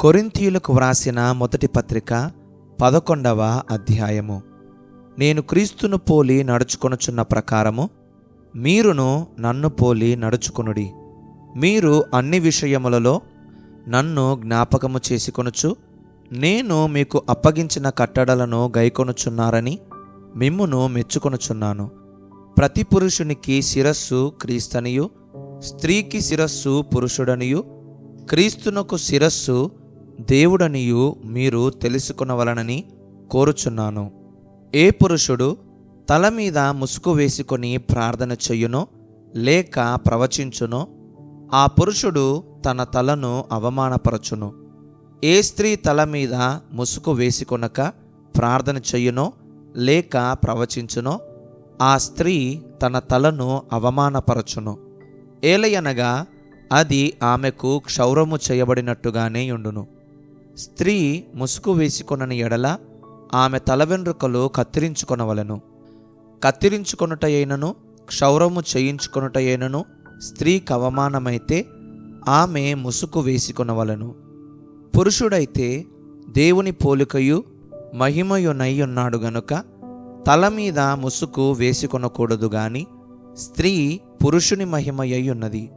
కొరింథీయులకు వ్రాసిన మొదటి పత్రిక పదకొండవ అధ్యాయము. నేను క్రీస్తును పోలి నడుచుకొనుచున్న ప్రకారము మీరును నన్ను పోలి నడుచుకొనుడి. మీరు అన్ని విషయములలో నన్ను జ్ఞాపకము చేసుకొనుచు నేను మీకు అప్పగించిన కట్టడలను గైకొనుచున్నారని మిమ్మును మెచ్చుకొనుచున్నాను. ప్రతి పురుషునికి శిరస్సు క్రీస్తనియు స్త్రీకి శిరస్సు పురుషుడనియు క్రీస్తునకు శిరస్సు దేవుడనియు మీరు తెలుసుకునవలనని కోరుచున్నాను. ఏ పురుషుడు తల మీద ముసుగు వేసుకొని ప్రార్థన చెయ్యునో లేక ప్రవచించునో ఆ పురుషుడు తన తలను అవమానపరచును. ఏ స్త్రీ తల మీద ముసుగు వేసుకొనక ప్రార్థన చెయ్యునో లేక ప్రవచించునో ఆ స్త్రీ తన తలను అవమానపరచును. ఏలయనగా అది ఆమెకు క్షౌరము చేయబడినట్టుగానే ఉండును. స్త్రీ ముసుగు వేసుకొనని ఎడల ఆమె తల వెంట్రుకలు కత్తిరించుకొనవలెను. కత్తిరించుకొనుటయైనను క్షౌరము చేయించుకొనుటయైనను స్త్రీకి అవమానమైతే ఆమె ముసుగు వేసుకొనవలెను. పురుషుడైతే దేవుని పోలికయు మహిమయునయ్యున్నాడు గనుక తల మీద ముసుగు వేసుకొనకూడదు గాని స్త్రీ పురుషుని మహిమయ్యున్నది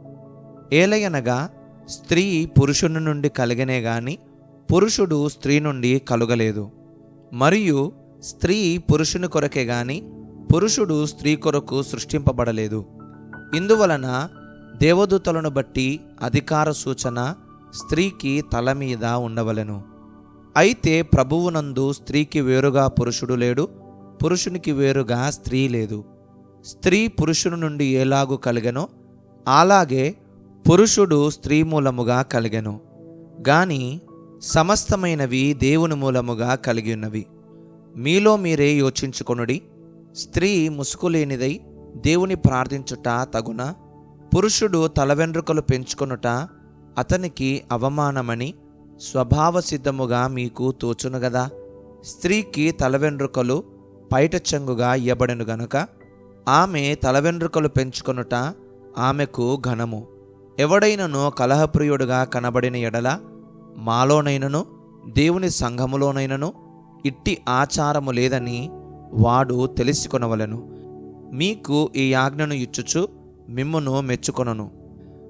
ఏలయనగా స్త్రీ పురుషుని నుండి కలిగనే గాని పురుషుడు స్త్రీ నుండి కలుగలేదు. మరియు స్త్రీ పురుషుని కొరకే గాని పురుషుడు స్త్రీ కొరకు సృష్టింపబడలేదు. ఇందువలన దేవదూతలను బట్టి అధికార సూచన స్త్రీకి తల మీద ఉండవలెను. అయితే ప్రభువునందు స్త్రీకి వేరుగా పురుషుడు లేడు పురుషునికి వేరుగా స్త్రీ లేదు. స్త్రీ పురుషుని నుండి ఎలాగు కలిగెనో అలాగే పురుషుడు స్త్రీ మూలముగా కలిగెను. గాని సమస్తమైనవి దేవుని మూలముగా కలిగి ఉన్నవి మీలో మీరే యోచించుకొనుడి. స్త్రీ ముసుగులేనిదై దేవుని ప్రార్థించుట తగున పురుషుడు తల వెంట్రుకలు పెంచుకొనుట అతనికి అవమానమని స్వభావ సిద్ధముగా మీకు తోచును గదా. స్త్రీకి తల వెంట్రుకలు పైట చెంగుగా ఇయ్యబడెను గనుక ఆమె తల వెంట్రుకలు పెంచుకొనుట ఆమెకు ఘనము. ఎవడైనను కలహప్రియుడుగా కనబడిన ఎడల మాలోనైనను దేవుని సంఘములోనైనను ఇట్టి ఆచారము లేదని వాడు తెలుసుకొనవలెను. మీకు ఈ ఆజ్ఞను ఇచ్చుచు మిమ్మును మెచ్చుకొనను.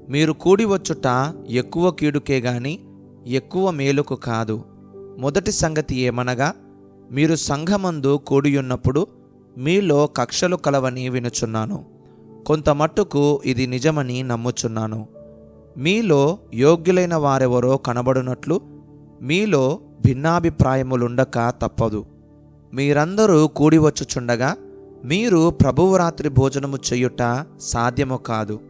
మీరు కూడి వచ్చుట ఎక్కువ కీడుకే గాని ఎక్కువ మేలుకు కాదు. మొదటి సంగతి ఏమనగా మీరు సంఘమందు కూడియున్నప్పుడు మీలో కక్షలు కలవని వినుచున్నాను. కొంత మట్టుకు ఇది నిజమని నమ్ముచున్నాను. మీలో యోగ్యులైన వారెవరో కనబడునట్లు మీలో భిన్నాభిప్రాయములుండక తప్పదు. మీరందరూ కూడి వచ్చుచుండగా మీరు ప్రభువు రాత్రి భోజనము చెయ్యుట సాధ్యము కాదు.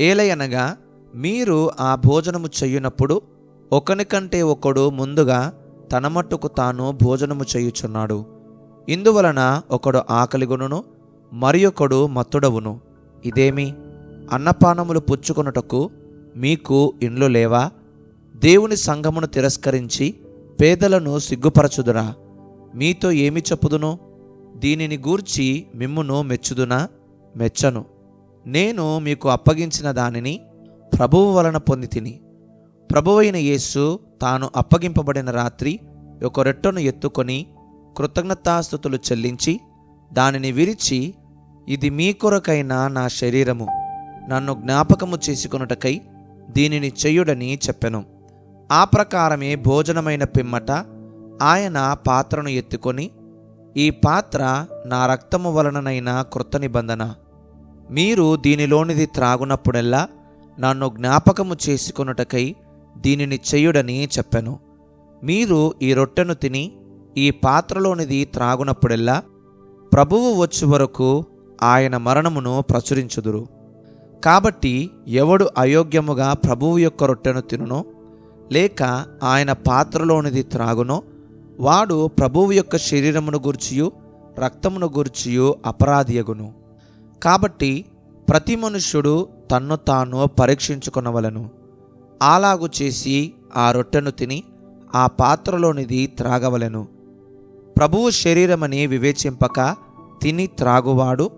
ఏలయనగా మీరు ఆ భోజనము చెయ్యునప్పుడు ఒకనికంటే ఒకడు ముందుగా తన మట్టుకు తాను భోజనము చేయుచున్నాడు. ఇందువలన ఒకడు ఆకలిగొనును మరి ఒకడు మత్తుడవును. ఇదేమి? అన్నపానములు పుచ్చుకొనుటకు మీకు ఇండ్లు లేవా? దేవుని సంఘమును తిరస్కరించి పేదలను సిగ్గుపరచుదురా మీతో ఏమి చెప్పుదును? దీనిని గూర్చి మిమ్మును మెచ్చుదునా? మెచ్చను. నేను మీకు అప్పగించిన దానిని ప్రభువు వలన పొంది తిని ప్రభువైన యేసు తాను అప్పగింపబడిన రాత్రి ఒక రెట్టను ఎత్తుకొని కృతజ్ఞతాస్థుతులు చెల్లించి దానిని విరిచి ఇది మీ కొరకైన నా శరీరము. నన్ను జ్ఞాపకము చేసుకొనుటకై దీనిని చెయ్యుడని చెప్పెను. ఆ ప్రకారమే భోజనమైన పిమ్మట ఆయన పాత్రను ఎత్తుకొని ఈ పాత్ర నా రక్తము వలననైన కృత నిబంధన. మీరు దీనిలోనిది త్రాగునప్పుడెల్లా నన్ను జ్ఞాపకము చేసుకొనుటకై దీనిని చెయ్యుడని చెప్పెను. మీరు ఈ రొట్టెను తిని ఈ పాత్రలోనిది త్రాగునప్పుడెల్లా ప్రభువు వచ్చు వరకు ఆయన మరణమును ప్రచురించుదురు. కాబట్టి ఎవడు అయోగ్యముగా ప్రభువు యొక్క రొట్టెను తినునో లేక ఆయన పాత్రలోనిది త్రాగునో వాడు ప్రభువు యొక్క శరీరమును గూర్చియు రక్తమును గూర్చియు అపరాధియగును. కాబట్టి ప్రతి మనుష్యుడు తన్ను తాను పరీక్షించుకునవలను. అలాగు చేసి ఆ రొట్టెను తిని ఆ పాత్రలోనిది త్రాగవలెను. ప్రభువు శరీరమని వివేచింపక తిని త్రాగువాడు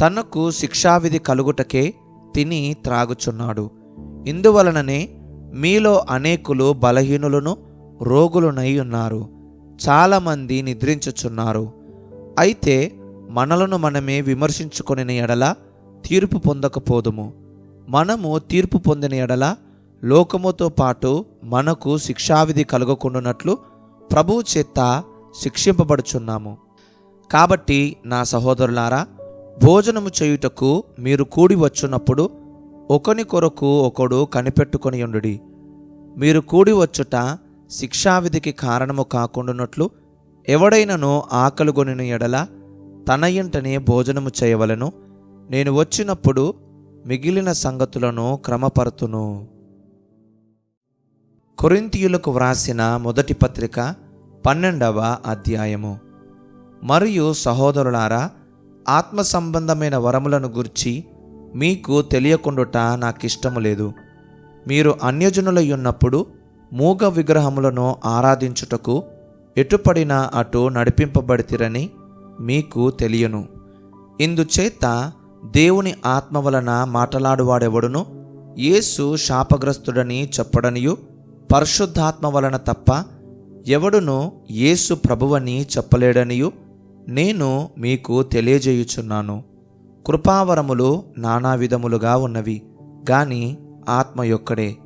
తనకు శిక్షావిధి కలుగుటకే తిని త్రాగుచున్నాడు. ఇందువలననే మీలో అనేకులు బలహీనులను రోగులునై ఉన్నారు. చాలామంది నిద్రించుచున్నారు. అయితే మనలను మనమే విమర్శించుకుని ఎడల తీర్పు పొందకపోదుము. మనము తీర్పు పొందిన ఎడల లోకముతో పాటు మనకు శిక్షావిధి కలుగకుండానట్లు ప్రభువు చేత శిక్షింపబడుచున్నాము. కాబట్టి నా సహోదరులారా భోజనము చేయుటకు మీరు కూడి వచ్చున్నప్పుడు ఒకని కొరకు ఒకడు కనిపెట్టుకొని ఉండుడి. మీరు కూడి వచ్చుట శిక్షావిధికి కారణము కాకుండానట్లు ఎవడైనను ఆకలిగొనిన ఎడల తన ఇంటనే భోజనము చేయవలను. నేను వచ్చినప్పుడు మిగిలిన సంగతులను క్రమపరుతును. కొరింతియులకు వ్రాసిన మొదటి పత్రిక పన్నెండవ అధ్యాయము. మరియు సహోదరులారా ఆత్మ సంబంధమైన వరములను గుర్చి మీకు తెలియకుండుట నాకిష్టము లేదు. మీరు అన్యజనులై ఉన్నప్పుడు మూగ విగ్రహములను ఆరాధించుటకు ఎటుపడిన అటు నడిపింపబడితిరని మీకు తెలియను. ఇందుచేత దేవుని ఆత్మ వలన మాటలాడువాడెవడును? యేసు శాపగ్రస్తుడని చెప్పడనియు పరిశుద్ధాత్మ వలన తప్ప ఎవడును యేసు ప్రభువని చెప్పలేడనియు? నేను మీకు తెలియజేయుచున్నాను. కృపావరములు నానా విధములుగా ఉన్నవి గాని ఆత్మ యొక్కడే.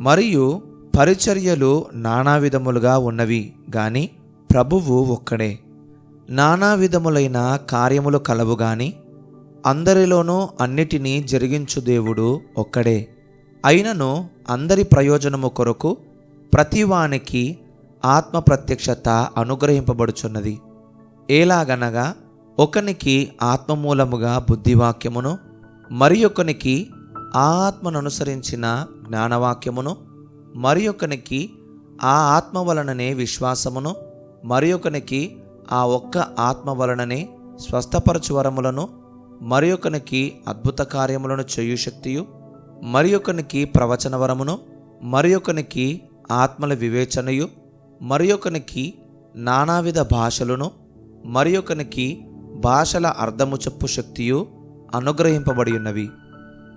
మరియు పరిచర్యలు నానా విధములుగా ఉన్నవి గాని ప్రభువు ఒక్కడే. నానా విధములైన కార్యములు కలవు గాని అందరిలోనూ అన్నిటినీ జరిగించు దేవుడు ఒక్కడే. అయినను అందరి ప్రయోజనము కొరకు ప్రతివానికి ఆత్మ ప్రత్యక్షత అనుగ్రహింపబడుచున్నది. ఎలాగనగా ఒకనికి ఆత్మమూలముగా బుద్ధివాక్యమును మరి ఒకనికి ఆత్మననుసరించిన అనుసరించిన జ్ఞానవాక్యమును మరి ఒకనికి ఆ ఆత్మ వలననే విశ్వాసమును మరి ఒకనికి ఆ ఒక్క ఆత్మ వలననే స్వస్థపరచువరములను మరి ఒకనికి అద్భుత కార్యములను చేయు శక్తియు మరి ఒకనికి ప్రవచన వరమును మరి ఒకనికి ఆత్మల వివేచనయు మరి ఒకనికి నానావిధ భాషలను మరి ఒకనికి భాషల అర్థము చెప్పు శక్తియు అనుగ్రహింపబడి ఉన్నవి.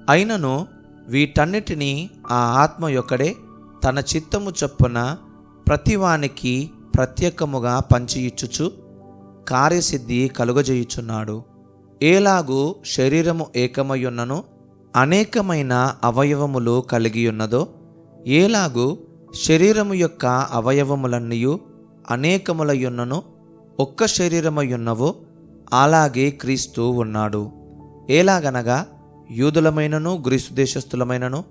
అయినను వీటన్నిటినీ ఆ ఆత్మ యొక్కడే తన చిత్తము చొప్పున ప్రతివానికి ప్రత్యేకముగా పంచి ఇచ్చుచు కార్యసిద్ధి కలుగజేయుచున్నాడు. ఏలాగు శరీరము ఏకమయ్యున్నను అనేకమైన అవయవములు కలిగియున్నదో ఏలాగూ ఏలాగు శరీరము యొక్క అవయవములన్నీయు అనేకములయ్యున్నను ఒక్క శరీరమయ్యున్నవో అలాగే క్రీస్తు ఉన్నాడు. ఎలాగనగా యూదులమైనను గ్రీసు దేశస్థులమైనను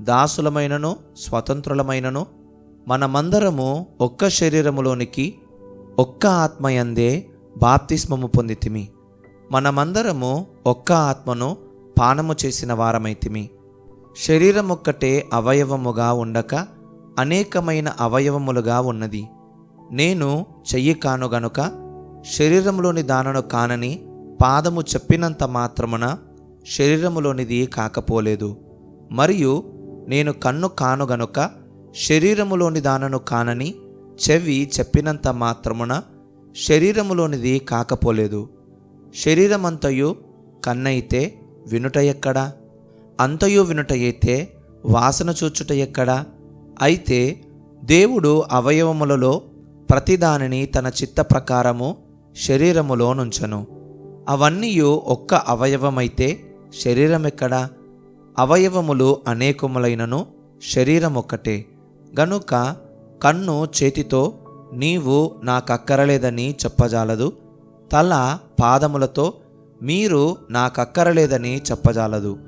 దాసులమైనను స్వతంత్రులమైనను మనమందరము ఒక్క శరీరములోనికి ఒక్క ఆత్మయందే బాప్తిస్మము పొందితిమి. మనమందరము ఒక్క ఆత్మను పానము చేసిన వారమైతిమి. శరీరం ఒక్కటే అవయవముగా ఉండక అనేకమైన అవయవములుగా ఉన్నది. నేను చెయ్యి కాను గనుక శరీరంలోని దానను కానని పాదము చెప్పినంత మాత్రమున శరీరములోనిది కాకపోలేదు. మరియు నేను కన్ను కాను గనుక శరీరములోని దానను కానని చెవి చెప్పినంత మాత్రమున శరీరములోనిది కాకపోలేదు. శరీరమంతయు కన్నైతే వినుట ఎక్కడా? అంతయు వినుట అయితే వాసన చూచుట ఎక్కడా? అయితే దేవుడు అవయవములలో ప్రతిదానిని తన చిత్త ప్రకారము శరీరములో నుంచను. అవన్నీ ఒక్క అవయవమైతే శరీరం అవయవములు అనేకములైనను శరీరం ఒక్కటే గనుక కన్ను చేతితో నీవు నాకక్కరలేదని చెప్పజాలదు. తల పాదములతో మీరు నాకక్కరలేదని చెప్పజాలదు.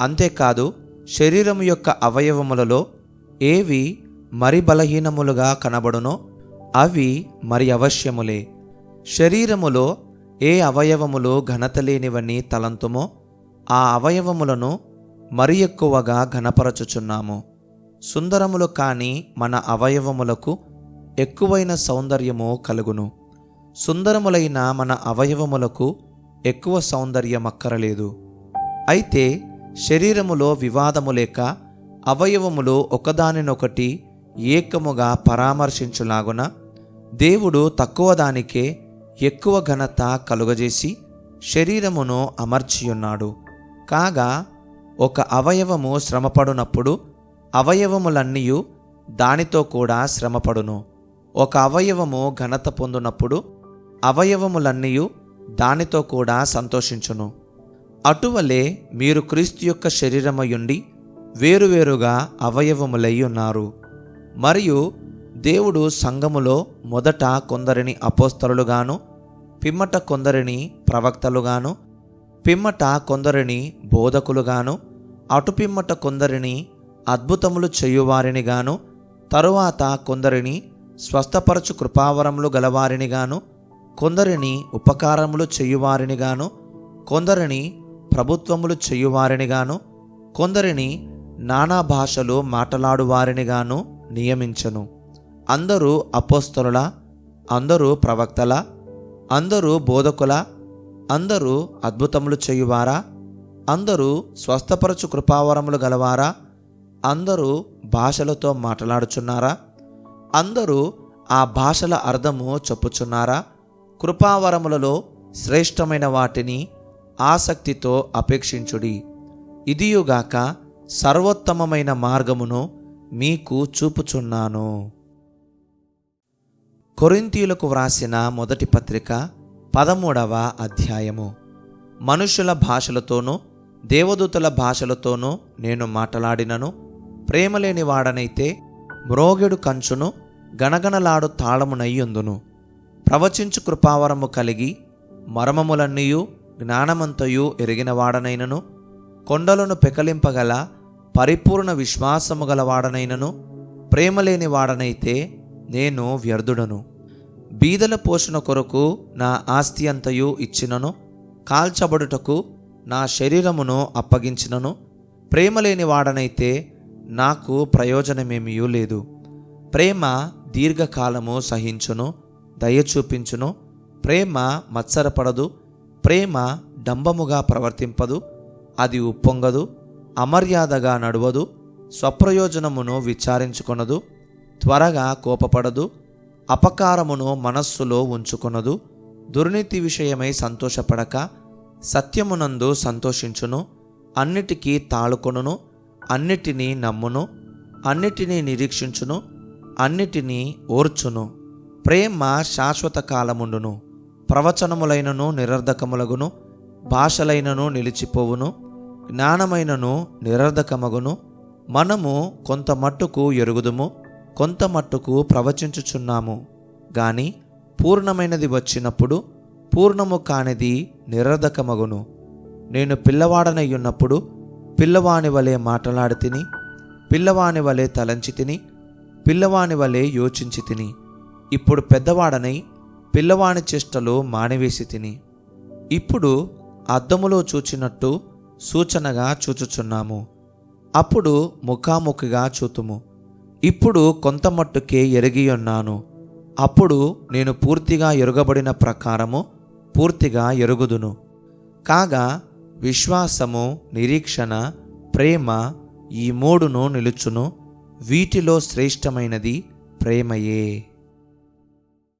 అంతేకాదు శరీరము యొక్క అవయవములలో ఏవి మరి బలహీనములుగా కనబడునో అవి మరి అవశ్యములే. శరీరములో ఏ అవయవములు ఘనత లేనివని తలంతుమో ఆ అవయవములను మరి ఎక్కువగా ఘనపరచుచున్నాము. సుందరములు కాని మన అవయవములకు ఎక్కువైన సౌందర్యము కలుగును. సుందరములైన మన అవయవములకు ఎక్కువ సౌందర్యం అక్కరలేదు అయితే శరీరములో వివాదము లేక అవయవములు ఒకదానినొకటి ఏకముగా పరామర్శించులాగున దేవుడు తక్కువ దానికే ఎక్కువ ఘనత కలుగజేసి శరీరమును అమర్చియున్నాడు. కాగా ఒక అవయవము శ్రమపడునప్పుడు అవయవములన్నీయు దానితో కూడా శ్రమపడును. ఒక అవయవము ఘనత పొందునప్పుడు అవయవములన్నీయు దానితో కూడా సంతోషించును. అటువలే మీరు క్రీస్తు యొక్క శరీరమయుండి వేరువేరుగా అవయవములై ఉన్నారు మరియు దేవుడు సంఘములో మొదట కొందరిని అపోస్తలుగాను పిమ్మట కొందరిని ప్రవక్తలుగాను పిమ్మట కొందరిని బోధకులుగాను అటు పిమ్మట కొందరిని అద్భుతములు చేయువారినిగాను తరువాత కొందరిని స్వస్థపరచు కృపావరములు గలవారినిగాను కొందరిని ఉపకారములు చేయువారినిగాను కొందరిని ప్రభుత్వములు చేయువారినిగాను కొందరిని నానా భాషలు మాటలాడువారినిగాను నియమించను. అందరూ అపోస్తలుల అందరూ ప్రవక్తల అందరూ బోధకుల అందరూ అద్భుతములు చేయువారా? అందరూ స్వస్థపరచు కృపావరములు గలవారా? అందరూ భాషలతో మాట్లాడుచున్నారా? అందరూ ఆ భాషల అర్థము చెప్పుచున్నారా? కృపావరములలో శ్రేష్టమైన వాటిని ఆసక్తితో అపేక్షించుడి. ఇదియుగాక సర్వోత్తమమైన మార్గమును మీకు చూపుచున్నాను. కొరింతీయులకు వ్రాసిన మొదటి పత్రిక పదమూడవ అధ్యాయము. మనుషుల భాషలతోనూ దేవదూతల భాషలతోనూ నేను మాట్లాడినను. ప్రేమలేని వాడనైతే మ్రోగెడు కంచును గణగణలాడు తాళమునయ్యుందును ప్రవచించు కృపావరము కలిగి మర్మములన్నీయు జ్ఞానమంతయు ఎరిగిన వాడనైనను. కొండలను పెకలింపగల పరిపూర్ణ విశ్వాసము గలవాడనైనను. ప్రేమలేని వాడనైతే నేను వ్యర్థుడను. బీదల పోషణ కొరకు నా ఆస్తి అంతయు ఇచ్చినను కాల్చబడుటకు నా శరీరమును అప్పగించినను. ప్రేమ లేని వాడనైతే నాకు ప్రయోజనమేమీ లేదు. ప్రేమ దీర్ఘకాలము సహించును దయ చూపించును. ప్రేమ మత్సరపడదు ప్రేమ డంబముగా ప్రవర్తింపదు అది ఉప్పొంగదు అమర్యాదగా నడవదు స్వప్రయోజనమును విచారించుకొనదు. త్వరగా కోపపడదు అపకారమును మనస్సులో ఉంచుకొనదు దుర్నీతి విషయమై సంతోషపడక సత్యమునందు సంతోషించును అన్నిటికీ తాళుకొనును అన్నిటినీ నమ్మును అన్నిటినీ నిరీక్షించును అన్నిటినీ ఓర్చును. ప్రేమ శాశ్వత కాలముండును ప్రవచనములైనను నిరర్ధకములగును భాషలైనను నిలిచిపోవును జ్ఞానమైనను నిరర్ధకమగును మనము కొంత మట్టుకు ఎరుగుదుము కొంత మట్టుకు ప్రవచించుచున్నాము. గాని పూర్ణమైనది వచ్చినప్పుడు పూర్ణము కానిది నిరర్ధకమగును. నేను పిల్లవాడనయ్యున్నప్పుడు పిల్లవాని వలె మాట్లాడి తిని పిల్లవాని వలె తలంచి తిని పిల్లవాని వలె యోచించి తిని. ఇప్పుడు పెద్దవాడనై పిల్లవాని చేష్టలు మానివేసి తిని. ఇప్పుడు అద్దములో చూచినట్టు సూచనగా చూచుచున్నాము. అప్పుడు ముఖాముఖిగా చూతుము. ఇప్పుడు కొంత మట్టుకే ఎరిగి ఉన్నాను. అప్పుడు నేను పూర్తిగా ఎరుగబడిన ప్రకారము పూర్తిగా ఎరుగుదును. కాగా విశ్వాసము నిరీక్షణ ప్రేమ ఈ మూడును నిలుచును. వీటిలో శ్రేష్టమైనది ప్రేమయే.